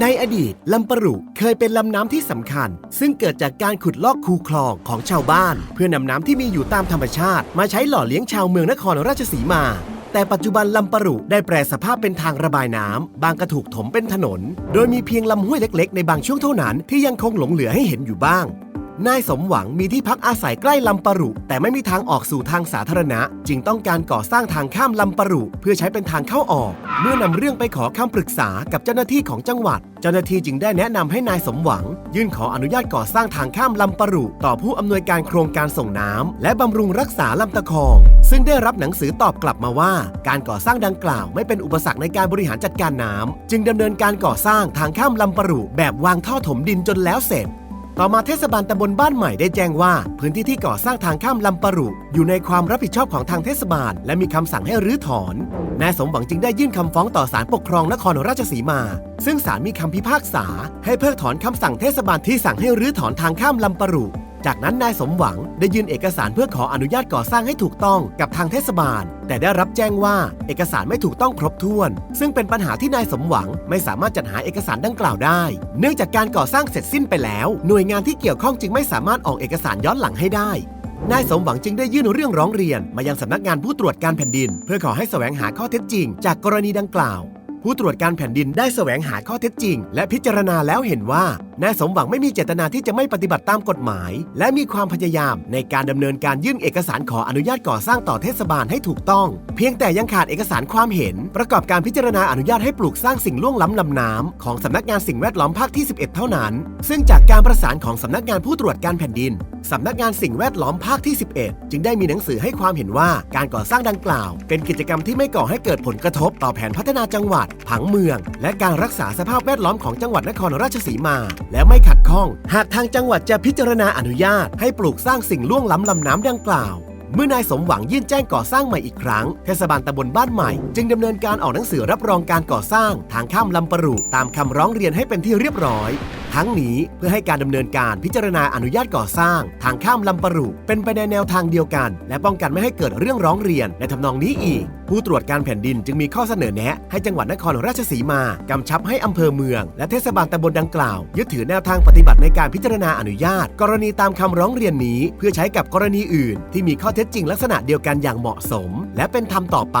ในอดีตลำปะรุเคยเป็นลำน้ำที่สำคัญ ซึ่งเกิดจากการขุดลอกคูคลองของชาวบ้าน เพื่อนำน้ำที่มีอยู่ตามธรรมชาติ มาใช้หล่อเลี้ยงชาวเมืองนครราชสีมา แต่ปัจจุบันลำปะรุได้แปรสภาพเป็นทางระบายน้ำบางกระถูกถมเป็นถนน โดยมีเพียงลำห้วยเล็ก ๆ ในบางช่วงเท่านั้นที่ยังคงหลงเหลือให้เห็นอยู่บ้าง นายสมหวังมีที่พักอาศัยใกล้ลำปะรุ แต่ไม่มีทางออกสู่ทางสาธารณะ จึงต้องการก่อสร้างทางข้ามลำปะรุ เพื่อใช้เป็นทางเข้าออก เมื่อนำเรื่องไปขอคำปรึกษากับเจ้าหน้าที่ของจังหวัด เจ้าหน้าที่จึงได้แนะนำให้นายสมหวัง ยื่นขออนุญาตก่อสร้างทางข้ามลำปะรุ ต่อผู้อำนวยการโครงการส่งน้ำและบำรุงรักษาลำตะคอง ซึ่งได้รับหนังสือตอบกลับมาว่า การก่อสร้างดังกล่าวไม่เป็นอุปสรรคในการบริหารจัดการน้ำจึงดำเนินการก่อสร้างทางข้ามลำปะรุแบบวางท่อถมดินจนแล้วเสร็จ ต่อมาเทศบาลตำบลบ้านใหม่ได้แจ้งว่า พื้นที่ที่ก่อสร้างทางข้ามลำปะรุอยู่ในความรับผิดชอบของทางเทศบาล และมีคำสั่งให้รื้อถอน นายสมหวังจึงได้ยื่นคำฟ้องต่อศาลปกครองนครราชสีมา ซึ่งศาลมีคำพิพากษา ให้เพิกถอนคำสั่งเทศบาลที่สั่งให้รื้อถอนทางข้ามลำปะรุ จากนั้นนายสมหวังได้ยื่นเอกสารเพื่อขออนุญาตก่อสร้างให้ถูกต้องกับทางเทศบาล แต่ได้รับแจ้งว่าเอกสารไม่ถูกต้องครบถ้วน ซึ่งเป็นปัญหาที่นายสมหวังไม่สามารถจัดหาเอกสารดังกล่าวได้ เนื่องจากการก่อสร้างเสร็จสิ้นไปแล้ว หน่วยงานที่เกี่ยวข้องจึงไม่สามารถออกเอกสารย้อนหลังให้ได้นายสมหวังจึงได้ยื่นเรื่องร้องเรียน มายังสำนักงานผู้ตรวจการแผ่นดิน เพื่อขอให้แสวงหาข้อเท็จจริง จากกรณีดังกล่าว ผู้ตรวจการแผ่นดินได้แสวงหาข้อเท็จจริง และพิจารณาแล้วเห็นว่านายสมหวังไม่มีเจตนาที่จะไม่ปฏิบัติตามกฎหมาย และมีความพยายามในการดำเนินการยื่นเอกสารขออนุญาตก่อสร้างต่อเทศบาลให้ถูกต้อง เพียงแต่ยังขาดเอกสารความเห็น ประกอบการพิจารณาอนุญาตให้ปลูกสร้างสิ่งล่วงล้ำลำน้ำของสำนักงานสิ่งแวดล้อมภาคที่ 11 เท่านั้น ซึ่งจากการประสานของสำนักงานผู้ตรวจการแผ่นดินสำนักงานสิ่งแวดล้อมภาคที่ 11 จึงได้มีหนังสือให้ความเห็นว่าการก่อสร้างดังกล่าว เป็นกิจกรรมที่ไม่ก่อให้เกิดผลกระทบต่อแผนพัฒนาจังหวัด ผังเมือง และการรักษาสภาพแวดล้อมของจังหวัดนครราชสีมา และไม่ขัดข้อง หากทางจังหวัดจะพิจารณาอนุญาต ให้ปลูกสร้างสิ่งล่วงล้ำลำน้ำดังกล่าวเมื่อนายสมหวังยื่นแจ้งก่อสร้างใหม่อีกครั้ง เทศบาลตำบลบ้านใหม่ จึงดำเนินการออกหนังสือรับรองการก่อสร้าง ทางข้ามลำปรุตามคำร้องเรียนให้เป็นที่เรียบร้อย ทั้งนี้เพื่อให้การดำเนินการพิจารณาอนุญาตก่อสร้าง ทางข้ามลำปะรุเป็นไปในแนวทางเดียวกัน และป้องกันไม่ให้เกิดเรื่องร้องเรียนในทำนองนี้อีก ผู้ตรวจการแผ่นดินจึงมีข้อเสนอแนะให้จังหวัดนครราชสีมากำชับให้อำเภอเมือง และเทศบาลตำบลดังกล่าว ยึดถือแนวทางปฏิบัติในการพิจารณาอนุญาต กรณีตามคำร้องเรียนนี้ เพื่อใช้กับกรณีอื่น ที่มีข้อเท็จจริงลักษณะเดียวกันอย่างเหมาะสม และเป็นธรรมต่อไป